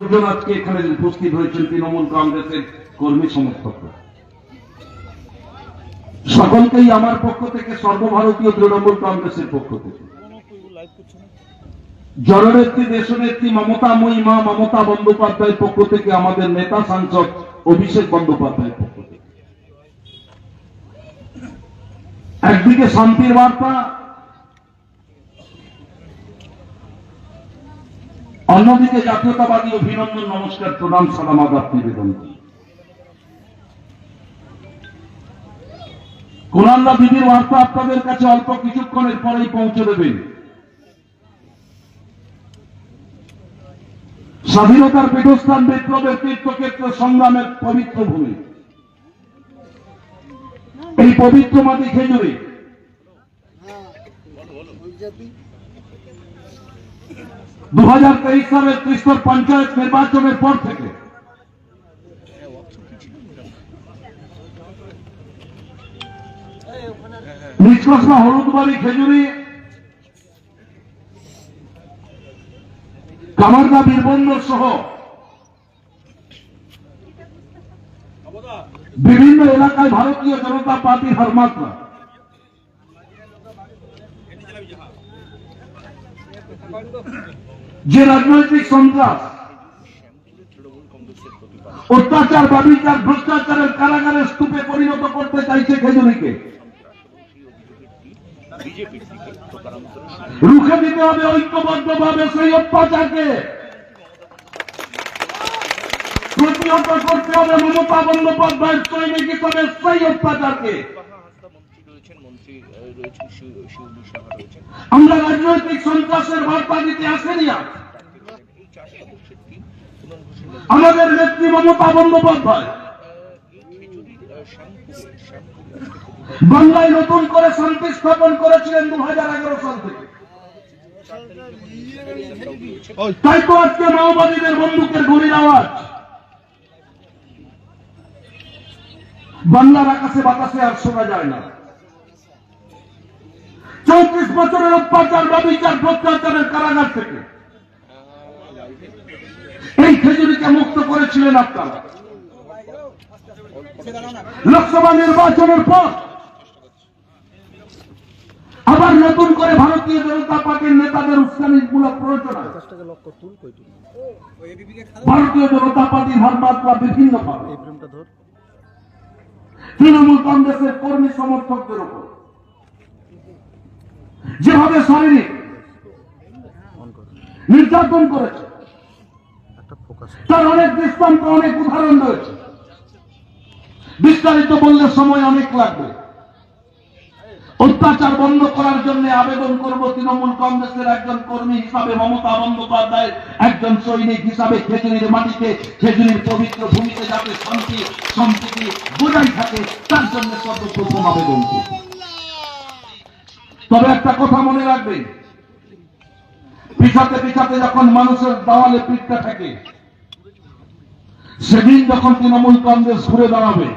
দুজন আজকে এখানে উপস্থিত হয়েছেন তৃণমূল কংগ্রেসের কর্মী সকলকেই আমার পক্ষ থেকে সর্বভারতীয় তৃণমূল কংগ্রেসের পক্ষ থেকে। জননেত্রী, দেশনেত্রী মমতা বন্দ্যোপাধ্যায়ের পক্ষ থেকে, আমাদের নেতা সাংসদ অভিষেক বন্দ্যোপাধ্যায়ের পক্ষ থেকে। একদিকে শান্তির বার্তা অন্যদিকে জাতীয়তাবাদী অভিনন্দন, নমস্কার, প্রণাম, সালাম, আদাব, নিবেদন। কোরআনরা দিদির বার্তা আপনাদের কাছে অল্প কিছুক্ষণের পরেই পৌঁছে দেবেন স্বাধীনতার পীঠস্থান বিপ্লবের তীর্থক্ষেত্র সংগ্রামের পবিত্র ভূমি। এই পবিত্র মাটি খেজুরি। দু হাজার তেইশ সালের ত্রিস্তর পঞ্চায়েত নির্বাচনের পর থেকে নিষ্কর্ষা হলুদবাড়ি খেজুরি, কামারদা বীরবন্দর সহ বিভিন্ন এলাকায় ভারতীয় জনতা পার্টির হারমাত্রা যে রাজনৈতিক সন্ত্রাস, অত্যাচার, বাবিচার, ভ্রষ্টাচারের কারাগারের স্তূপে পরিণত করতে চাইছে খেজুরিকে। রুখে দিতে হবে ঐক্যবদ্ধভাবে সেই অত্যাচারকে। প্রতিহত করতে হবে মমতা বন্দ্যোপাধ্যায়ের সৈনিক হিসাবে সেই অত্যাচারকে। আমরা রাজনৈতিক সন্ত্রাসের আসেনি আমাদের নেত্রী মমতা বন্দ্যোপাধ্যায়। বাংলায় নতুন করে শান্তি স্থাপন করেছিলেন দু হাজার এগারো সাল থেকে। তাই তো আজকে মাওবাদীদের বন্দুকের গুলির আওয়াজ। বাংলার আকাশে বাতাসে আর শোনা যায় না। চৌত্রিশ বছরের অত্যাচার ব্যবচার ভ্রষ্টাচারের কারাগার থেকে। এই খেজুরিকে মুক্ত করেছিলেন আপনারা। লোকসভা নির্বাচনের পর আবার নতুন করে ভারতীয় জনতা পার্টির নেতাদের উস্কানিমূলক প্ররোচনায় ভারতীয় জনতা পার্টির ধর্মাত্রা বিভিন্ন তৃণমূল কংগ্রেসের কর্মী সমর্থকদের উপর। যেভাবে শারীরিক নির্যাতন করেছে, তার অনেক দৃষ্টান্ত, অনেক উদাহরণ রয়েছে। বিস্তারিত বললে সময় অনেক লাগবে। অত্যাচার বন্ধ করার জন্য আবেদন করব তৃণমূল কংগ্রেসের একজন কর্মী হিসাবে, মমতা বন্দ্যোপাধ্যায়ের একজন সৈনিক হিসাবে খেজুরির মাটিতে, খেজুরির পবিত্র ভূমিতে যাতে শান্তি, সম্প্রীতি বজায় থাকে, তার জন্য সর্বপ্রথম আবেদন করব। তবে একটা কথা মনে রাখবেন পিছাতে পিছাতে যখন মানুষের দেওয়ালে পিঠটা থাকে, সেদিন যখন তৃণমূল কংগ্রেস ঘুরে দাঁড়াবে,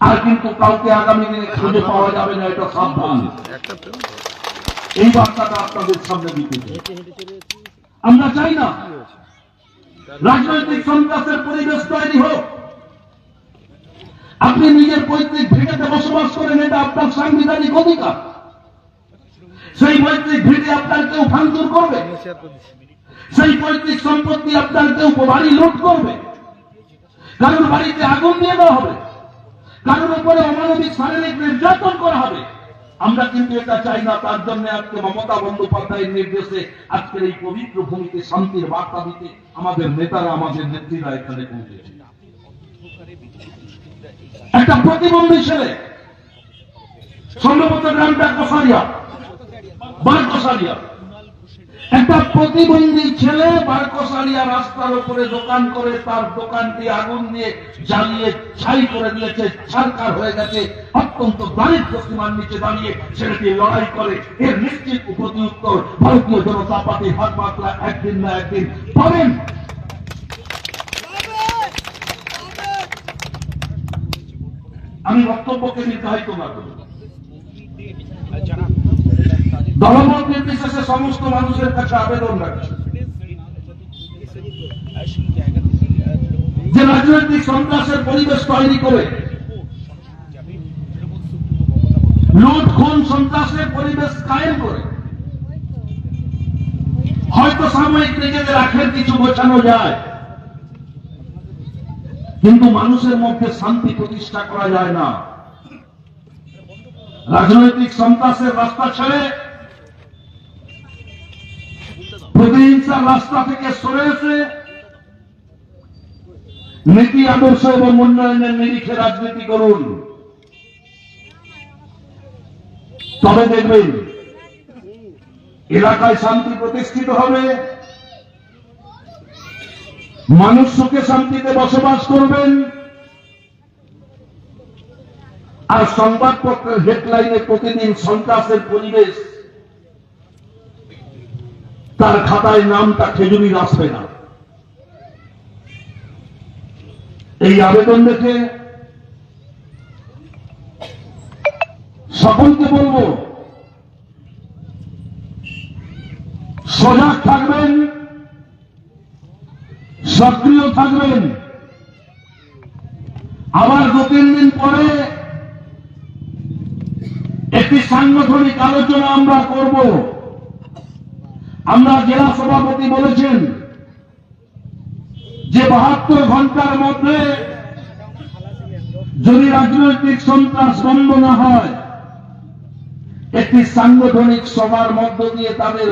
আর কিন্তু কাউকে আগামী দিনে খুঁজে পাওয়া যাবে না, এটা সাবধান। এই বার্তাটা আপনাদের সামনে দিতে আমরা চাই না রাজনৈতিক সন্ত্রাসের পরিবেশ তৈরি হোক আপনি নিজের পৈতৃক ভিটেতে বসবাস করেন, এটা আপনার সাংবিধানিক অধিকার। সেই পৈতৃক ভিটে আপনার কেউ ভাঙচুর করবে? সেই পৈতৃক সম্পত্তি আপনার কেউ বাড়ি লুট করবে? কারোর বাড়িতে আগুন দিয়ে দেওয়া হবে? কারোর উপরে অমানবিক শারীরিক নির্যাতন করা হবে? আমরা কিন্তু এটা চাই না, তার জন্য আজকে মমতা বন্দ্যোপাধ্যায়ের নির্দেশে আজকের এই পবিত্র ভূমিতে শান্তির বার্তা দিতে আমাদের নেতারা, আমাদের নেত্রীরা এখানে পৌঁছেছে। একটা প্রতিবন্ধী ছেলে। সম্ভবত গ্রামটা কসারিয়া একটা প্রতিবন্ধী ছেলে বারকসারিয়া রাস্তার উপরে দোকান করে, তার দোকানটি আগুন দিয়ে জ্বালিয়ে ছাই করে দিয়েছে ছারকার হয়ে গেছে, অত্যন্ত দারিদ্র সীমার নিচে দাঁড়িয়ে ছেলেটি লড়াই করে। এর নিশ্চিত উত্তর ভারতীয় জনতা পার্টি হাত মাত্রা একদিন না একদিন পাবেন। আমি বক্তব্যকে নির্ধারিত না করি। দলমত নির্বিশেষে সমস্ত মানুষের কাছে আবেদন রাখছি। যে রাজনৈতিক সন্ত্রাসের পরিবেশ তৈরি করে লুট খুন সন্ত্রাসের পরিবেশ কায়েম করে হয়তো সাময়িক নিজেদের আখের কিছু বোঝানো যায়। কিন্তু মানুষের মধ্যে শান্তি প্রতিষ্ঠা করা যায় না। রাজনৈতিক সন্ত্রাসের রাস্তা ছেড়ে প্রতিহিংসার রাস্তা থেকে সরে এসে নীতি আদর্শ এবং উন্নয়নের নিরিখে রাজনীতি করুন। তবে দেখবেন, এলাকায় শান্তি প্রতিষ্ঠিত হবে। মানুষ সুখে শান্তিতে বসবাস করবেন। আর সংবাদপত্রের হেডলাইনে প্রতিদিন সন্ত্রাসের পরিবেশ। তার খাতায় নামটা খেজুরির আসবে না। এই আবেদন দেখে সকলকে বলব, সজাগ থাকবেন। সক্রিয় থাকবেন। আবার দু তিন দিন পরে একটি সাংগঠনিক আলোচনা আমরা করব। আমরা জেলা সভাপতি বলেছেন যে বাহাত্তর ঘণ্টার মধ্যে যদি রাজনৈতিক সন্ত্রাস বন্ধ না হয়, একটি সাংগঠনিক সভার মধ্য দিয়ে তাদের